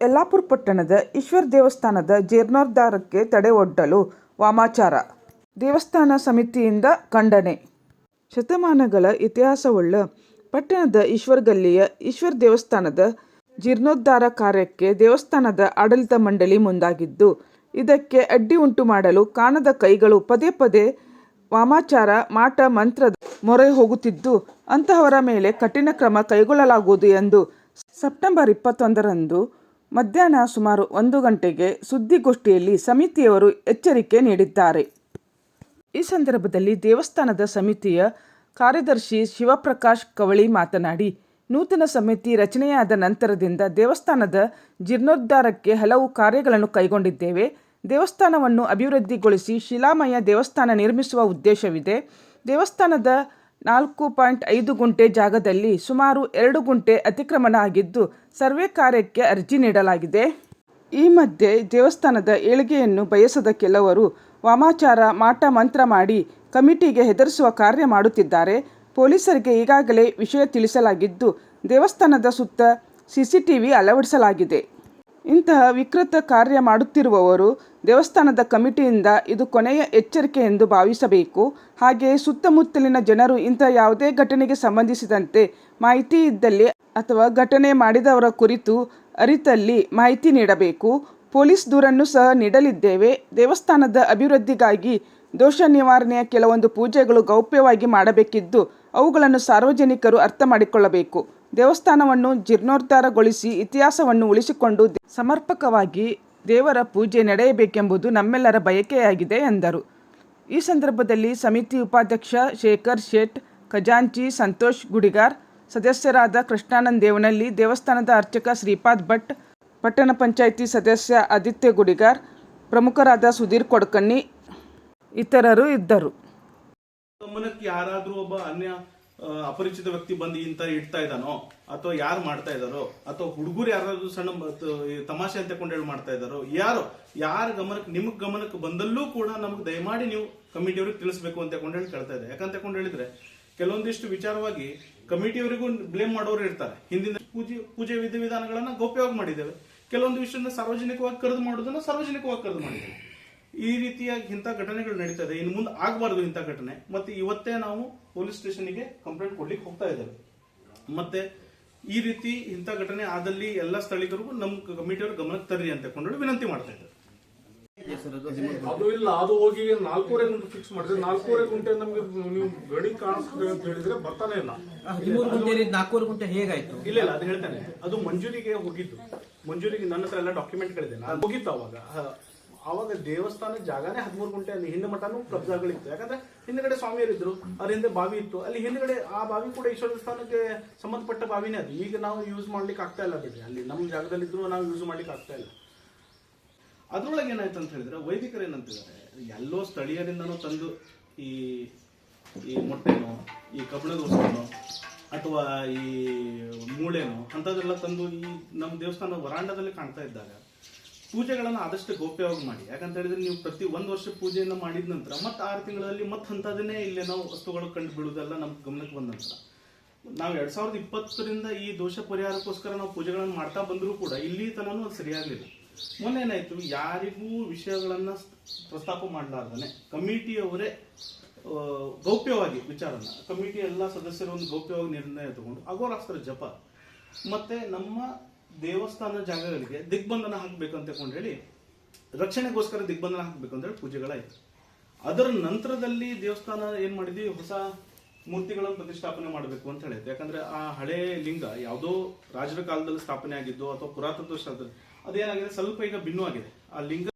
ಯಲ್ಲಾಪುರ ಪಟ್ಟಣದ ಈಶ್ವರ ದೇವಸ್ಥಾನದ ಜೀರ್ಣೋದ್ಧಾರಕ್ಕೆ ತಡೆ ಒಡ್ಡಲು ವಾಮಾಚಾರ. ದೇವಸ್ಥಾನ ಸಮಿತಿಯಿಂದ ಖಂಡನೆ. ಶತಮಾನಗಳ ಇತಿಹಾಸವುಳ್ಳ ಪಟ್ಟಣದ ಈಶ್ವರಗಲ್ಲಿಯ ಈಶ್ವರ ದೇವಸ್ಥಾನದ ಜೀರ್ಣೋದ್ಧಾರ ಕಾರ್ಯಕ್ಕೆ ದೇವಸ್ಥಾನದ ಆಡಳಿತ ಮಂಡಳಿ ಮುಂದಾಗಿದ್ದು, ಇದಕ್ಕೆ ಅಡ್ಡಿ ಉಂಟು ಮಾಡಲು ಕಾಣದ ಕೈಗಳು ಪದೇ ಪದೇ ವಾಮಾಚಾರ, ಮಾಟ, ಮಂತ್ರದ ಮೊರೆ ಹೋಗುತ್ತಿದ್ದು, ಅಂತಹವರ ಮೇಲೆ ಕಠಿಣ ಕ್ರಮ ಕೈಗೊಳ್ಳಲಾಗುವುದು ಎಂದು ಸೆಪ್ಟೆಂಬರ್ ಇಪ್ಪತ್ತೊಂದರಂದು ಮಧ್ಯಾಹ್ನ ಸುಮಾರು ಒಂದು ಗಂಟೆಗೆ ಸುದ್ದಿಗೋಷ್ಠಿಯಲ್ಲಿ ಸಮಿತಿಯವರು ಎಚ್ಚರಿಕೆ ನೀಡಿದ್ದಾರೆ. ಈ ಸಂದರ್ಭದಲ್ಲಿ ದೇವಸ್ಥಾನದ ಸಮಿತಿಯ ಕಾರ್ಯದರ್ಶಿ ಶಿವಪ್ರಕಾಶ್ ಕವಳಿ ಮಾತನಾಡಿ, ನೂತನ ಸಮಿತಿ ರಚನೆಯಾದ ನಂತರದಿಂದ ದೇವಸ್ಥಾನದ ಜೀರ್ಣೋದ್ಧಾರಕ್ಕೆ ಹಲವು ಕಾರ್ಯಗಳನ್ನು ಕೈಗೊಂಡಿದ್ದೇವೆ. ದೇವಸ್ಥಾನವನ್ನು ಅಭಿವೃದ್ಧಿಗೊಳಿಸಿ ಶಿಲಾಮಯ ದೇವಸ್ಥಾನ ನಿರ್ಮಿಸುವ ಉದ್ದೇಶವಿದೆ. ದೇವಸ್ಥಾನದ ನಾಲ್ಕು ಪಾಯಿಂಟ್ ಐದು ಗುಂಟೆ ಜಾಗದಲ್ಲಿ ಸುಮಾರು ಎರಡು ಗುಂಟೆ ಅತಿಕ್ರಮಣ ಆಗಿದ್ದು ಸರ್ವೆ ಕಾರ್ಯಕ್ಕೆ ಅರ್ಜಿ ನೀಡಲಾಗಿದೆ. ಈ ಮಧ್ಯೆ ದೇವಸ್ಥಾನದ ಏಳಿಗೆಯನ್ನು ಬಯಸದ ಕೆಲವರು ವಾಮಾಚಾರ ಮಾಟ ಮಂತ್ರ ಮಾಡಿ ಕಮಿಟಿಗೆ ಹೆದರಿಸುವ ಕಾರ್ಯ ಮಾಡುತ್ತಿದ್ದಾರೆ. ಪೊಲೀಸರಿಗೆ ಈಗಾಗಲೇ ವಿಷಯ ತಿಳಿಸಲಾಗಿದ್ದು ದೇವಸ್ಥಾನದ ಸುತ್ತ ಸಿಸಿಟಿವಿ ಅಳವಡಿಸಲಾಗಿದೆ. ಇಂತಹ ವಿಕೃತ ಕಾರ್ಯ ಮಾಡುತ್ತಿರುವವರು ದೇವಸ್ಥಾನದ ಕಮಿಟಿಯಿಂದ ಇದು ಕೊನೆಯ ಎಚ್ಚರಿಕೆ ಎಂದು ಭಾವಿಸಬೇಕು. ಹಾಗೆಯೇ ಸುತ್ತಮುತ್ತಲಿನ ಜನರು ಇಂತಹ ಯಾವುದೇ ಘಟನೆಗೆ ಸಂಬಂಧಿಸಿದಂತೆ ಮಾಹಿತಿ ಇದ್ದಲ್ಲಿ ಅಥವಾ ಘಟನೆ ಮಾಡಿದವರ ಕುರಿತು ಅರಿತಲ್ಲಿ ಮಾಹಿತಿ ನೀಡಬೇಕು. ಪೊಲೀಸ್ ದೂರನ್ನು ಸಹ ನೀಡಲಿದ್ದೇವೆ. ದೇವಸ್ಥಾನದ ಅಭಿವೃದ್ಧಿಗಾಗಿ ದೋಷ ನಿವಾರಣೆಯ ಕೆಲವೊಂದು ಪೂಜೆಗಳು ಗೌಪ್ಯವಾಗಿ ಮಾಡಬೇಕಿದ್ದು ಅವುಗಳನ್ನು ಸಾರ್ವಜನಿಕರು ಅರ್ಥ ಮಾಡಿಕೊಳ್ಳಬೇಕು. ದೇವಸ್ಥಾನವನ್ನು ಜೀರ್ಣೋದ್ಧಾರಗೊಳಿಸಿ ಇತಿಹಾಸವನ್ನು ಉಳಿಸಿಕೊಂಡು ಸಮರ್ಪಕವಾಗಿ ದೇವರ ಪೂಜೆ ನಡೆಯಬೇಕೆಂಬುದು ನಮ್ಮೆಲ್ಲರ ಬಯಕೆಯಾಗಿದೆ ಎಂದರು. ಈ ಸಂದರ್ಭದಲ್ಲಿ ಸಮಿತಿ ಉಪಾಧ್ಯಕ್ಷ ಶೇಖರ್ ಶೇಟ್, ಖಜಾಂಚಿ ಸಂತೋಷ್ ಗುಡಿಗಾರ್, ಸದಸ್ಯರಾದ ಕೃಷ್ಣಾನಂದ್ ದೇವನಹಳ್ಳಿ, ದೇವಸ್ಥಾನದ ಅರ್ಚಕ ಶ್ರೀಪಾದ್ ಭಟ್, ಪಟ್ಟಣ ಪಂಚಾಯಿತಿ ಸದಸ್ಯ ಆದಿತ್ಯ ಗುಡಿಗಾರ್, ಪ್ರಮುಖರಾದ ಸುಧೀರ್ ಕೊಡ್ಕಣ್ಣಿ ಇತರರು ಇದ್ದರು. ಯಾರಾದ್ರೂ ಒಬ್ಬ ಅನ್ಯ ಅಪರಿಚಿತ ವ್ಯಕ್ತಿ ಬಂದು ಇಂತ ಇಡ್ತಾ ಇದ್ದಾನೋ, ಅಥವಾ ಯಾರು ಮಾಡ್ತಾ ಇದ್ದಾರೋ, ಅಥವಾ ಹುಡುಗರು ಯಾರಾದ್ರೂ ಸಣ್ಣ ತಮಾಷೆ ಅಂತ ಹೇಳಿ ಮಾಡ್ತಾ ಇದ್ದಾರೋ, ಯಾರು, ಯಾರ ಗಮನಕ್ಕೆ ನಿಮ್ಗೆ ಗಮನಕ್ಕೆ ಬಂದಲ್ಲೂ ಕೂಡ ನಮ್ಗೆ ದಯಮಾಡಿ ನೀವು ಕಮಿಟಿಯವ್ರಿಗೆ ತಿಳಿಸ್ಬೇಕು ಅಂತ ಹೇಳಿ ಕೇಳ್ತಾ ಇದೆ ಯಾಕಂತ ಕೊಂಡ್ ಹೇಳಿದ್ರೆ, ಕೆಲವೊಂದಿಷ್ಟು ವಿಚಾರವಾಗಿ ಕಮಿಟಿಯವರಿಗೂ ಬ್ಲೇಮ್ ಮಾಡೋರು ಇರ್ತಾರೆ. ಹಿಂದಿನ ಪೂಜೆ ಪೂಜೆ ವಿಧಿ ವಿಧಾನಗಳನ್ನ ಗೌಪ್ಯವಾಗಿ ಮಾಡಿದ್ದೇವೆ. ಕೆಲವೊಂದು ವಿಷಯನ ಸಾರ್ವಜನಿಕವಾಗಿ ಕರೆದು ಮಾಡೋದನ್ನ ಸಾರ್ವಜನಿಕವಾಗಿ ಕರೆದು ಮಾಡಿದ್ದೇವೆ. ಈ ರೀತಿಯಾಗಿ ಇಂಥ ಘಟನೆಗಳು ನಡೀತದೆ. ಇನ್ನು ಮುಂದೆ ಆಗಬಾರ್ದು ಇಂಥ ಘಟನೆ. ಮತ್ತೆ ಇವತ್ತೇ ನಾವು ಪೊಲೀಸ್ ಸ್ಟೇಷನ್ಗೆ ಕಂಪ್ಲೇಂಟ್ ಕೊಡ್ಲಿಕ್ಕೆ ಹೋಗ್ತಾ ಇದ್ದೇವೆ. ಮತ್ತೆ ಈ ರೀತಿ ಇಂಥ ಘಟನೆ ಆದಲ್ಲಿ ಎಲ್ಲ ಸ್ಥಳೀಕರಿಗೂ ನಮ್ಮ ಕಮಿಟಿಯವರು ಗಮನಕ್ಕೆ ತರ್ರಿ ಅಂತ ಕೊಂಡು ವಿನಂತಿ ಮಾಡ್ತಾ ಇದ್ದಾರೆ ಅದು ಇಲ್ಲ ಅದು ಹೋಗಿ ನಾಲ್ಕೂವರೆ ಗುಂಟೆ ಫಿಕ್ಸ್ ಮಾಡಿದ್ರೆ ನಾಲ್ಕೂವರೆ ಗುಂಟೆ ನಮ್ಗೆ ನೀವು ಗಡಿ ಕಾಣಿಸ್ತದೆ ಅಂತ ಹೇಳಿದ್ರೆ ಬರ್ತಾನೆ ಇಲ್ಲ. ಹದಿಮೂರು ಗುಂಟೆ ನಾಲ್ಕೂವರೆ ಗುಂಟೆ ಹೇಗಾಯ್ತು? ಇಲ್ಲ ಇಲ್ಲ ಅದು ಹೇಳ್ತಾನೆ. ಅದು ಮಂಜೂರಿಗೆ ಹೋಗಿದ್ದು. ಮಂಜೂರಿಗೆ ನನ್ನ ಹತ್ರ ಎಲ್ಲ ಡಾಕ್ಯುಮೆಂಟ್ಗಳಿದೆ ನಾನು ಹೋಗಿತ್ತು ಅವಾಗ. ಹ, ಅವಾಗ ದೇವಸ್ಥಾನ ಜಾಗನೇ ಹದಿಮೂರು ಗುಂಟೆ ಅಲ್ಲಿ. ಹಿಂದೆ ಮಠನೂ ಕಬ್ಜಾಗಳಿತ್ತು ಯಾಕಂದ್ರೆ ಹಿಂದ್ಗಡೆ ಸ್ವಾಮಿಯರಿದ್ರು ಅದ್ರ ಹಿಂದೆ ಬಾವಿ ಇತ್ತು. ಅಲ್ಲಿ ಹಿಂದ್ಗಡೆ ಆ ಬಾವಿ ಕೂಡ ಈಶ್ವರ ದೇವಸ್ಥಾನಕ್ಕೆ ಸಂಬಂಧಪಟ್ಟ ಬಾವಿನೇ ಅದು. ಈಗ ನಾವು ಯೂಸ್ ಮಾಡ್ಲಿಕ್ಕೆ ಆಗ್ತಾ ಇಲ್ಲ ಬಿಡ್ರಿ ಅಲ್ಲಿ ನಮ್ಮ ಜಾಗದಲ್ಲಿದ್ರು ನಾವು ಯೂಸ್ ಮಾಡ್ಲಿಕ್ಕೆ ಆಗ್ತಾ ಇಲ್ಲ. ಅದ್ರೊಳಗೆ ಏನಾಯ್ತು ಅಂತ ಹೇಳಿದ್ರೆ ವೈದಿಕರು ಏನಂತಿದ್ದಾರೆ? ಎಲ್ಲೋ ಸ್ಥಳೀಯರಿಂದನೂ ತಂದು ಈ ಈ ಮೊಟ್ಟೆನೋ ಈ ಕಬ್ಬಿಣದ ವಸ್ತುನೋ ಅಥವಾ ಈ ಮೂಳೆನೋ ಅಂಥದ್ದೆಲ್ಲ ತಂದು ಈ ನಮ್ಮ ದೇವಸ್ಥಾನ ವರಾಂಡದಲ್ಲಿ ಕಾಣ್ತಾ ಇದ್ದಾಗ ಪೂಜೆಗಳನ್ನು ಆದಷ್ಟು ಗೌಪ್ಯವಾಗಿ ಮಾಡಿ. ಯಾಕಂತ ಹೇಳಿದ್ರೆ ನೀವು ಪ್ರತಿ ಒಂದು ವರ್ಷ ಪೂಜೆಯನ್ನ ಮಾಡಿದ ನಂತರ, ಮತ್ತೆ ಆರು ತಿಂಗಳಲ್ಲಿ ಮತ್ತೆ ಅಂಥದನ್ನೇ ನಾವು ವಸ್ತುಗಳು ಕಂಡು ನಮ್ಮ ಗಮನಕ್ಕೆ ಬಂದ ನಂತರ. ನಾವು ಎರಡ್ ಸಾವಿರದ ಇಪ್ಪತ್ತರಿಂದ ಈ ದೋಷ ಪರಿಹಾರಕ್ಕೋಸ್ಕರ ನಾವು ಪೂಜೆಗಳನ್ನು ಮಾಡ್ತಾ ಬಂದರೂ ಕೂಡ ಇಲ್ಲಿ ತನೂ ಅದು ಸರಿಯಾಗಲಿಲ್ಲ. ಮೊನ್ನೆ ಏನಾಯ್ತು, ಯಾರಿಗೂ ವಿಷಯಗಳನ್ನ ಪ್ರಸ್ತಾಪ ಮಾಡಲಾರ್ದನೆ, ಕಮಿಟಿಯವರೇ ಗೌಪ್ಯವಾಗಿ ವಿಚಾರನ, ಕಮಿಟಿ ಎಲ್ಲ ಸದಸ್ಯರು ಒಂದು ಗೌಪ್ಯವಾಗಿ ನಿರ್ಣಯ ತಗೊಂಡು ಅಗೋರಾಸ್ತ್ರ ಜಪ. ಮತ್ತೆ ನಮ್ಮ ದೇವಸ್ಥಾನ ಜಾಗಗಳಿಗೆ ದಿಗ್ಬಂಧನ ಹಾಕಬೇಕು ಅಂತ ಹೇಳಿ, ರಕ್ಷಣೆಗೋಸ್ಕರ ದಿಗ್ಬಂಧನ ಹಾಕಬೇಕು ಅಂತ ಹೇಳಿ ಪೂಜೆಗಳಾಯ್ತು. ಅದರ ನಂತರದಲ್ಲಿ ದೇವಸ್ಥಾನ ಏನ್ ಮಾಡಿದ್ವಿ? ಹೊಸ ಮೂರ್ತಿಗಳನ್ನು ಪ್ರತಿಷ್ಠಾಪನೆ ಮಾಡಬೇಕು ಅಂತ ಹೇಳಿದ್ವಿ ಯಾಕಂದ್ರೆ ಆ ಹಳೆ ಲಿಂಗ ಯಾವುದೋ ರಾಜರ ಕಾಲದಲ್ಲಿ ಸ್ಥಾಪನೆ ಆಗಿದ್ದು ಅಥವಾ ಪುರಾತತ್ವ ಶಾಸ್ತ್ರ, ಅದೇನಾಗಿದೆ? ಸ್ವಲ್ಪ ಈಗ ಭಿನ್ನವಾಗಿದೆ. ಆ ಲಿಂಗ